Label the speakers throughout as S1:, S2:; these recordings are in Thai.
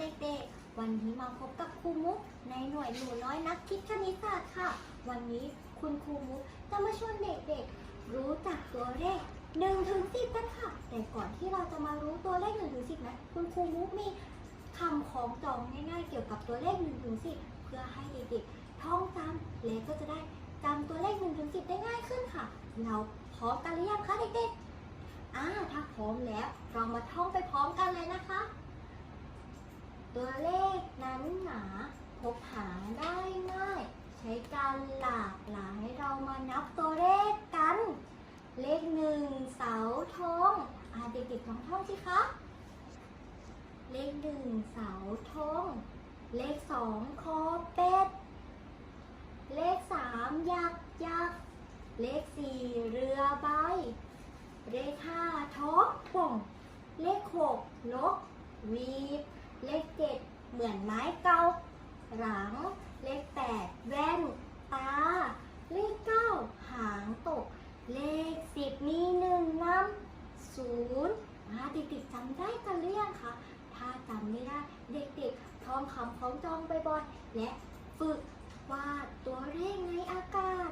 S1: เด็กๆ วันนี้มาพบกับครูมุกในหน่วยหนูน้อยนักคิดคณิตศาสตร์ค่ะ วันนี้คุณครูมุกจะมาชวนเด็กๆ รู้จักตัวเลข1ถึง10กันค่ะ แต่ก่อนที่เราจะมารู้ตัวเลข1ถึง10นะคุณครูมุกมีคำของจองง่ายๆเกี่ยวกับตัวเลข1ถึง10เพื่อให้เด็กๆท่องจำและก็จะได้จำตัวเลข1ถึง10ได้ง่ายขึ้นค่ะ เราพร้อมกันหรือยังคะเด็กๆอ่าถ้าพร้อมแล้วเรามาท่องไปพร้อมกันเลยนะคะ ตัวเลขนั้นหนาพบหาได้ง่าย ใช้การหลากหลายเรามานับตัวเลขกัน เลขหนึ่งเสาธงอาเด็กๆลองท่องสิคะเลขหนึ่งเสาธงเลขสองคอเป็ด เลขสามยักษ์ยักษ์เลขสี่เรือใบ เลขห้าท้องป่อง เลขหกนกวี เลขเจ็ดเหมือนไม้เกาหลัง เลขแปดแว่นตา เลขเก้าหางตก เลขสิบมีหนึ่งน้ำศูนย์อ่าเด็กๆจำได้กันหรือยังคะ ถ้าจำไม่ได้เด็กๆท่องคำคล้องจองบ่อยๆ และฝึกวาดตัวเลขในอากาศ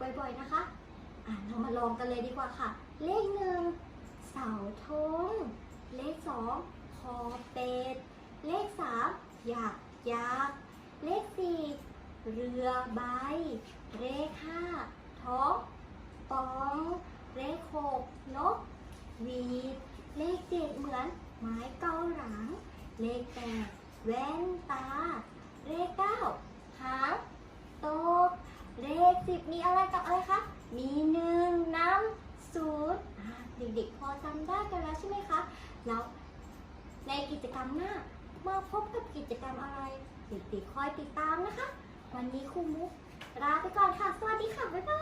S1: บ่อยๆนะคะ อะเรามาลองกันเลยดีกว่าค่ะ เลขหนึ่งเสาธงเลขสอง คอเป็ด เลขสามหยักยักเลขสี่เรือใบ เลขห้าท้องปอง เลขหกนกหวีดเลขเจ็ดเหมือนไม้เกาหลัง เลขแปดแว่นตา เลขเก้าหางตกเลขสิบมีอะไรกับอะไรคะ มีหนึ่งน้ำศูนย์เด็กๆพอจำได้กันแล้วใช่ไหมคะ แล้ว ในกิจกรรมหน้ามาพบกับกิจกรรมอะไรเด็กๆคอยติดตามนะคะ วันนี้ครูมุกลาไปก่อนค่ะ สวัสดีค่ะ บ๊ายบาย